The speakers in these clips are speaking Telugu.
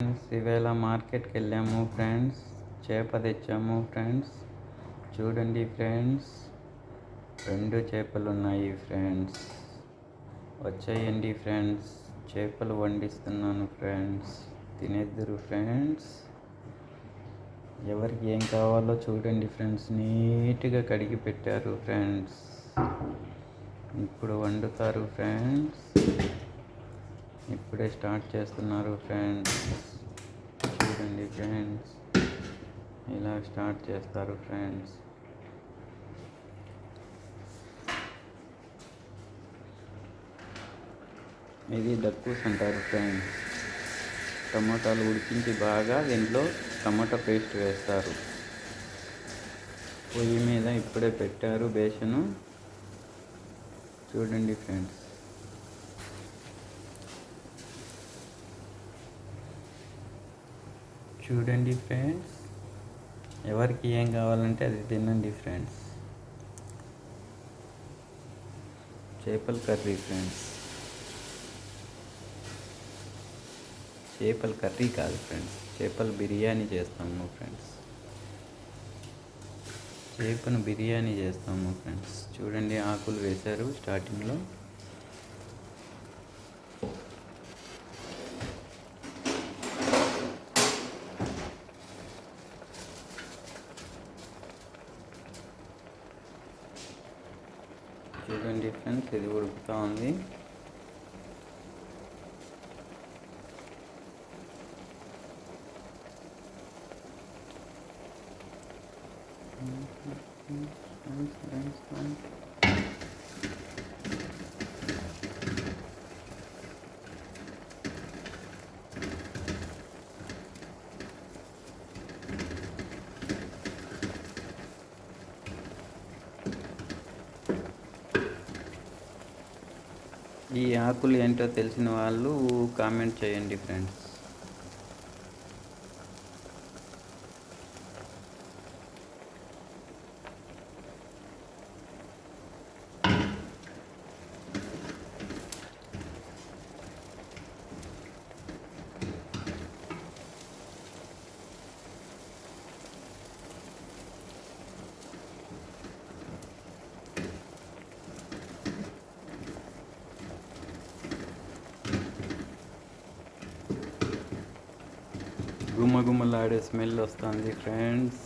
ఫ్రెండ్స్ ఇవేళ మార్కెట్కి వెళ్ళాము ఫ్రెండ్స్ చేప తెచ్చాము ఫ్రెండ్స్. చూడండి ఫ్రెండ్స్ రెండు చేపలు ఉన్నాయి ఫ్రెండ్స్. వచ్చేయండి ఫ్రెండ్స్ చేపలు వండిస్తున్నాను ఫ్రెండ్స్. తినేద్దరు ఫ్రెండ్స్. ఎవరికి ఏం కావాలో చూడండి ఫ్రెండ్స్ నీట్గా కడిగి పెట్టారు ఫ్రెండ్స్. ఇప్పుడు వండుతారు ఫ్రెండ్స్. ఇప్పుడే స్టార్ట్ చేస్తున్నారు ఫ్రెండ్స్ చూడండి ఫ్రెండ్స్ ఇలా స్టార్ట్ చేస్తారు ఫ్రెండ్స్. ఇది డక్కూస్ అంటారు ఫ్రెండ్స్. టమాటాలు ఉడికించి బాగా దీంట్లో టమాటా పేస్ట్ వేస్తారు. పొయ్యి మీద ఇప్పుడే పెట్టారు బేసను. చూడండి ఫ్రెండ్స్. చూడండి ఫ్రెండ్స్. ఎవరికి ఏం కావాలంటే అది తినండి ఫ్రెండ్స్ చేపల కర్రీ ఫ్రెండ్స్ చేపల కర్రీ కాదు ఫ్రెండ్స్ చేపల బిర్యానీ చేస్తాము ఫ్రెండ్స్ చేపను బిర్యానీ చేస్తాము ఫ్రెండ్స్ చూడండి ఆకులు వేశారు స్టార్టింగ్లో చూడండి ఫ్రెండ్స్ ఇది ఉడుకుతూ ఉంది ఈ ఆకులు ఏంటో తెలిసిన వాళ్ళు కామెంట్ చేయండి ఫ్రెండ్స్. గుమ్మగుమ్మలాడే స్మెల్ వస్తుంది ఫ్రెండ్స్.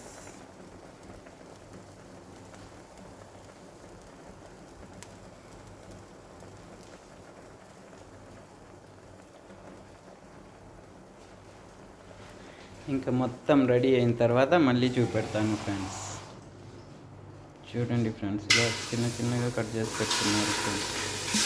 ఇంకా మొత్తం రెడీ అయిన తర్వాత మళ్ళీ చూపెడతాను ఫ్రెండ్స్. చూడండి ఫ్రెండ్స్. ఇలా చిన్న చిన్నగా కట్ చేసి పెట్టుకున్నారు ఫ్రెండ్స్.